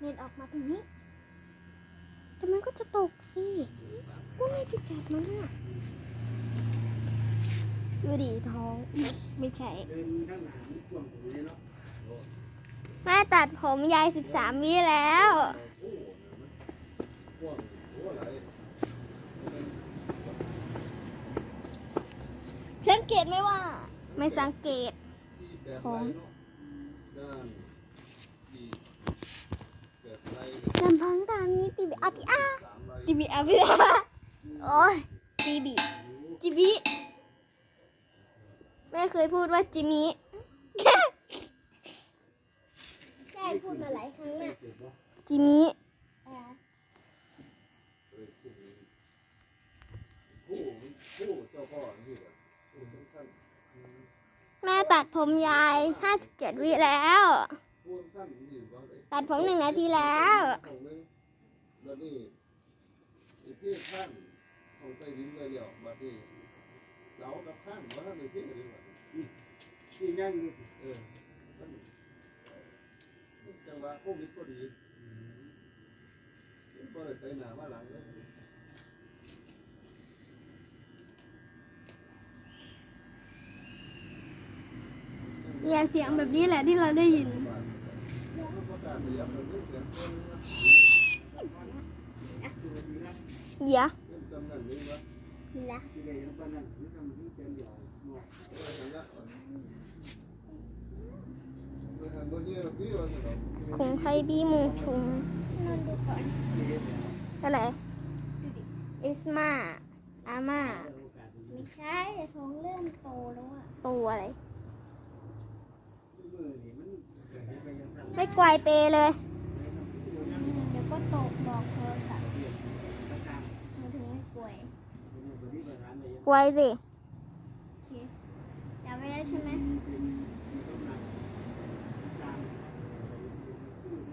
เน็ตออกมาตรงนี้ แต่มันก็จะตกสิก็ไม่จะจับมันอะดูดิท้องไม่ใช่มางตรงนี้เนาะแม่ตัดผมยายสิบสามวิแล้ว สังเกตไหมว่า ไม่สังเกตที่แบ ลำพังตามนี้ตีบิอาพีอาติบิอาพีอาโอ้ยจิบิจิบิแม่เคยพูดว่าจิมิแม่พูดมาหลายครั้งอะจิมิแม่ตัดผมยายห้าสิบเจ็ดวิแล้ว ตัดผมหนึ่งนาทีแล้ว ของนึงแล้วนี่อีกที่ข้างของใต้ดินเลยเดียวบัดนี้เสากับข้างว่าท่านในที่อะไรวะที่นั่งอยู่เออท่านจังหวะโควิดพอดีก็เลยใส่หน้ามาหลังเลยเนี่ยเสียงแบบนี้แหละที่เราได้ยินประกาศ ยอะลงไทยบีมุชุงอะไรอิสมาอามาไม่ใช่ท้องเริ่มโตแล้วอะโตอะไร ไปยังทำไม่ไกวเปเลย เดี๋ยวก็ตกบอกโทรศัพท์ประการมือถึงไม่ป่วยตัวนี้ประธานเลยไกวสิ โอเคจำไม่ได้ใช่ไหม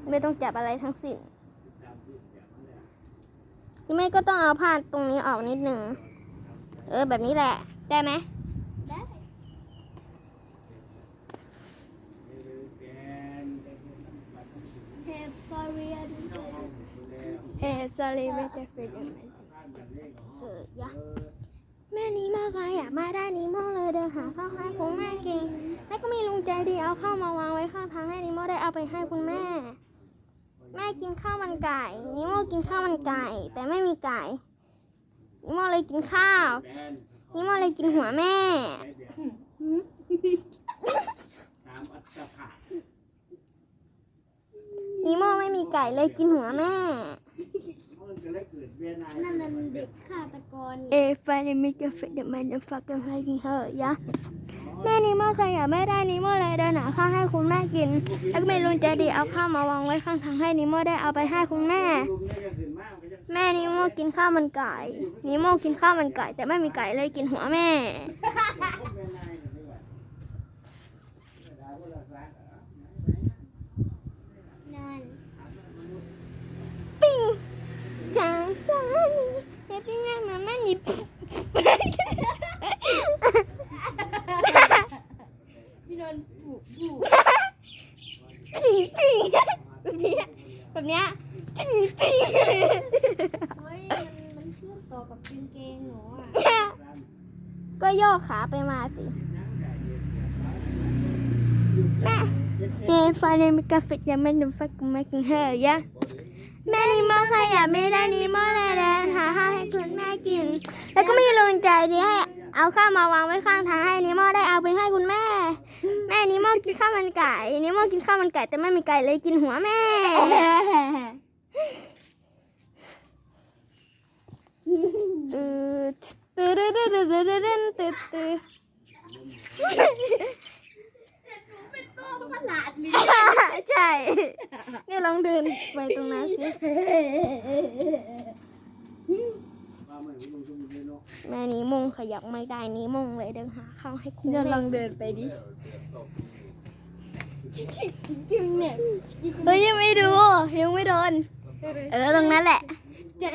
ไม่ต้องจับอะไรทั้งสิ้นตามที่แบบนั้นแหละที่ไม่ก็ต้องเอาผ้าตรงนี้ออกนิดหนึ่ง เออแบบนี้แหละ ได้ไหม ได้ แกน เฮปซอรีอัน เข้าห้องแล้ว เฮ้ sorry ไม่ได้เฟซเออยะแม่นี้มากเลยอะมาได้นี้มากเลยเดินหาข้าวให้คุณแม่กินแล้วก็มีลุงใจดีเอาข้าวมาวางไว้ข้างทางให้นิโมได้เอาไปให้คุณแม่ แม่กินข้าวมันไก่นิโมกินข้าวมันไก่ แต่ไม่มีไก่นิโมเลยกินข้าวนิโมเลยกินหัวแม่ใช้มอัตภาพนิโมไม่มีไก่เลยกินหัวแม่ นก็เลยเกิดเวียนนานั่นมันเด็กฆาตกรเอฟานมิกาเฟเดมันจะฟักกันให้กินเถอะยะแม่นิโมเคยอยากไม่ได้นิโมเลยเดินหาข้าวให้คุณแม่กินแล้วก็มีลุงใจดีเอาข้าวมาวางไว้ข้างทางให้นิโมได้เอาไปให้คุณแม่ลุงนี่ก็ขึ้นมากก็จะแม่นิโมกินข้าวมันไก่นิโมกินข้าวมันไก่ แต่ไม่มีไก่เลยกินหัวแม่ เวียนนายกันดีกว่าดาวละสัก นั่น ติ้ง จางซานีเฮ็ดยังไงมาแม่นิบพี่นนท์ผูกผูกจริงจริงแบบเนี้ยแบบเนี้ยจริงจริงเฮ้ยมันมันเชื่อมต่อกับกางเกงหนูอะก็โยกขาไปมาสิแม่เนฟาเนมิกาฟิกยังไแม่นิโมใครอยากไม่ได้นิโมเลยแดนหาข้าวให้คุณแม่กิน แล้วก็มีลุงใจดีให้เอาข้าวมาวางไว้ข้างทางให้นิโมได้เอาไปให้คุณแม่ แม่นิโมกินข้าวมันไก่นิโมกินข้าวมันไก่แต่ไม่มีไก่เลยกินหัวแม่ ตืดตืดตืดตืดตืดตืด ตืดตืดประหลาดเลยใช่เนี่ยลองเดินไปตรงนั้นสิว่ามันลุงจุ่มเลยเนาะแม่นี้มงขยับไม่ได้นี้มงเลยเดินหาข้าวให้คุณเดี๋ยวลแม่องเดินไปดิจริงเนี่ยเฮ้ยยังไม่ดูยังไม่โดน เออตรงนั้นแหละจะ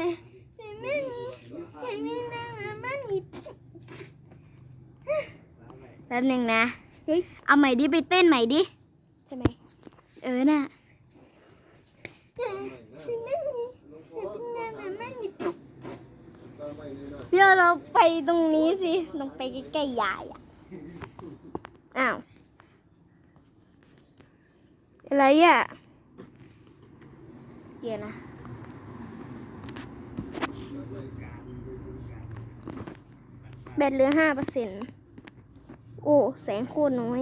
แม่นี้แม่นี้นะแม่นี้แป๊บหนึ่งนะ เอาใหม่ดิไปเต้นใหม่ดิใช่ไหม เออน่ะเดี๋ยวเราไปตรงนี้สิต้องไปใกล้ๆยายอะอ้าวอะไรอะเดี๋ยวนะแบตเหลือห้าเปอร์เซ็นต์โอ้ แสงโคตรน้อย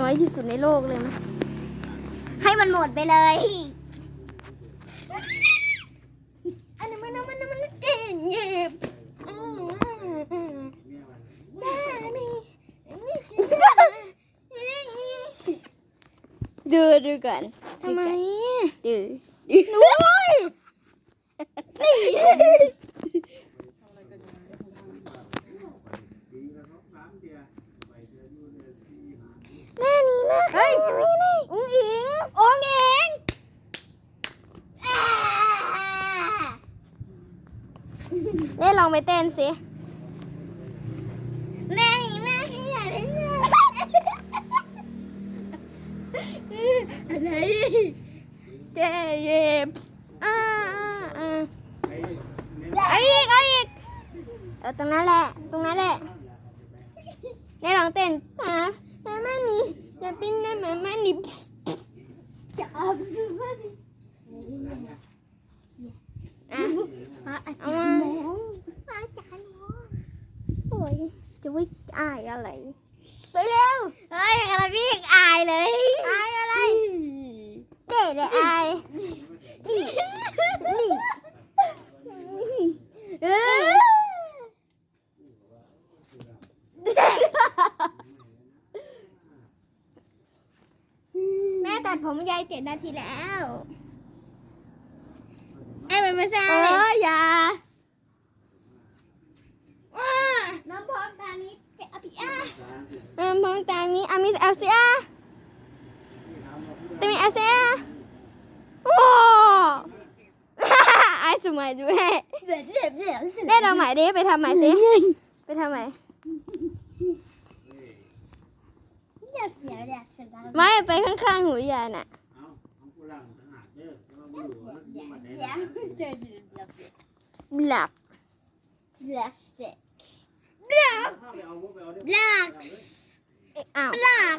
น้อยที่สุดในโลกเลยมั้ยให้มันหมดไปเลย อันนี้มันมันมันมันเจ็บเจ็บอืมแม่มีดูดูก่อนทำไมดูดูนุ้ยนี่ ปีละสองสามเดือนไปเดือนนู่นเดือนที่หา แม่นี่แม่เฮ้ยไม่นี่อุ้งอิงอุ้งอิงเน่ลองไปเต้นสิแม่นี่แม่ขยันเล่นอะไรเจ็บอ่าอ่าไอ้เนี่ยเอาอีกเอาอีกเออตรงนั้นแหละ ตรงนั้นแหละได้ลองเต้นอะแม่แม่นี่จะ ปิ้นได้แม่แม่นี่จะเอาสุดเลยอะเอามาอาจารย์โอ้ยจะวิ่งอายอะไรไปเร็วเฮ้ยกระพี่อายเลยอายอะไรเด็ดเลยอายนี่นี่ เออแม่ตั ดผมยายเจ็ดนาทีแล้วไอ้เป็นภาษาอะไรอย่าน้องพร้อมตานี้แกะอภิอาเออมองตามนี้อามิสเอลเซียตามีเอลเซียโอ้ไอ้สมัยด้วยเดี๋ยวเดี๋ยวเดี๋ยวเสร็จได้เราใหม่ดิไปทำใหม่สิไปทำใหม่ เดี๋ยวเสียเดี๋ยวเสร็จแล้วไม่ไปข้างๆหูยายน่ะเอาของกูลังต่างหากเด้อแต่ว่าไม่รู้ว่ามันอยู่มาไหนเดี๋ยวนะเจอเดี๋ยวเดี๋ยวบลักเดี๋ยวเสร็จเข้าไปเอาพวกไปเอาเด้อลากอ้าวลาก